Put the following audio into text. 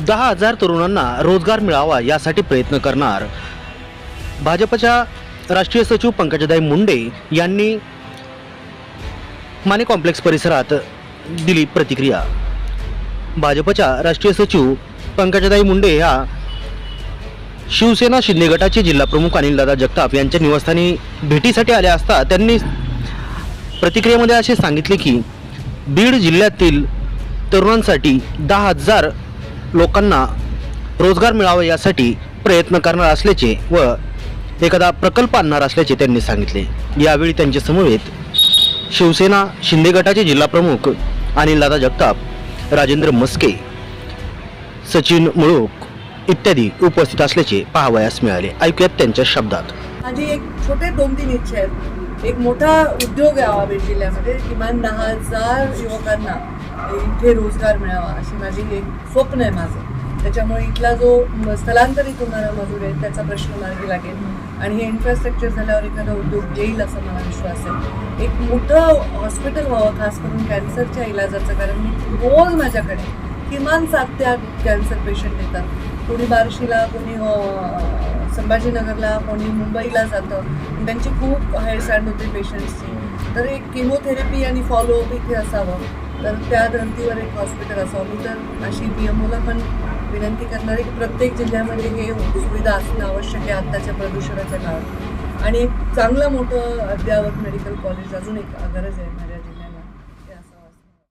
दहा हजार तरुणांना रोजगार मिळावा यासाठी प्रयत्न करणार. भाजपच्या राष्ट्रीय सचिव पंकजाताई मुंडे यांनी माने कॉम्प्लेक्स परिसरात दिली प्रतिक्रिया. भाजपच्या राष्ट्रीय सचिव पंकजाताई मुंडे ह्या शिवसेना शिंदे गटाचे जिल्हाप्रमुख अनिलदादा जगताप यांच्या निवासस्थानी भेटीसाठी आल्या असता त्यांनी प्रतिक्रियेमध्ये असे सांगितले की बीड जिल्ह्यातील तरुणांसाठी दहा हजार लोकांना रोजगार मिळावा यासाठी प्रयत्न करणार असल्याचे व एखादा प्रकल्प आणणार असल्याचे त्यांनी सांगितले. यावेळी त्यांच्या समवेत शिवसेना शिंदे गटाचे जिल्हाप्रमुख अनिलदादा जगताप राजेंद्र मस्के सचिन मुळूक इत्यादी उपस्थित असल्याचे पाहावयास मिळाले. ऐकूयात त्यांच्या शब्दात. माझी एक छोटे दोन तीन इच्छा आहेत. एक मोठा उद्योग आहे जिल्ह्यामध्ये. किमान दहा हजार युवकांना इथे रोजगार मिळावा अशी माझी एक स्वप्न आहे माझं. त्याच्यामुळे इथला जो स्थलांतरित होणारा मजूर आहे त्याचा प्रश्न मार्गी लागेल. आणि हे इन्फ्रास्ट्रक्चर झाल्यावर एखादा उद्योग येईल असा मला विश्वास आहे. एक मोठं हॉस्पिटल व्हावं खास करून कॅन्सरच्या इलाजाचं. कारण मी रोज माझ्याकडे किमान सात ते आठ कॅन्सर पेशंट येतात. कोणी बार्शीला कोणी संभाजीनगरला कोणी मुंबईला जातं. त्यांची खूप हेळसांड होते पेशंट्सची तर एक किमोथेरपी आणि फॉलोअप इथे असावं. तर त्या धर्तीवर एक हॉस्पिटल असावं. मी तर अशी पी एम ओला पण विनंती करणार आहे की प्रत्येक जिल्ह्यामध्ये हे सुविधा असणं आवश्यक आहे आत्ताच्या प्रदूषणाच्या काळात. आणि एक चांगलं मोठं अद्ययावत मेडिकल कॉलेज अजून एक गरज आहे माझ्या जिल्ह्यात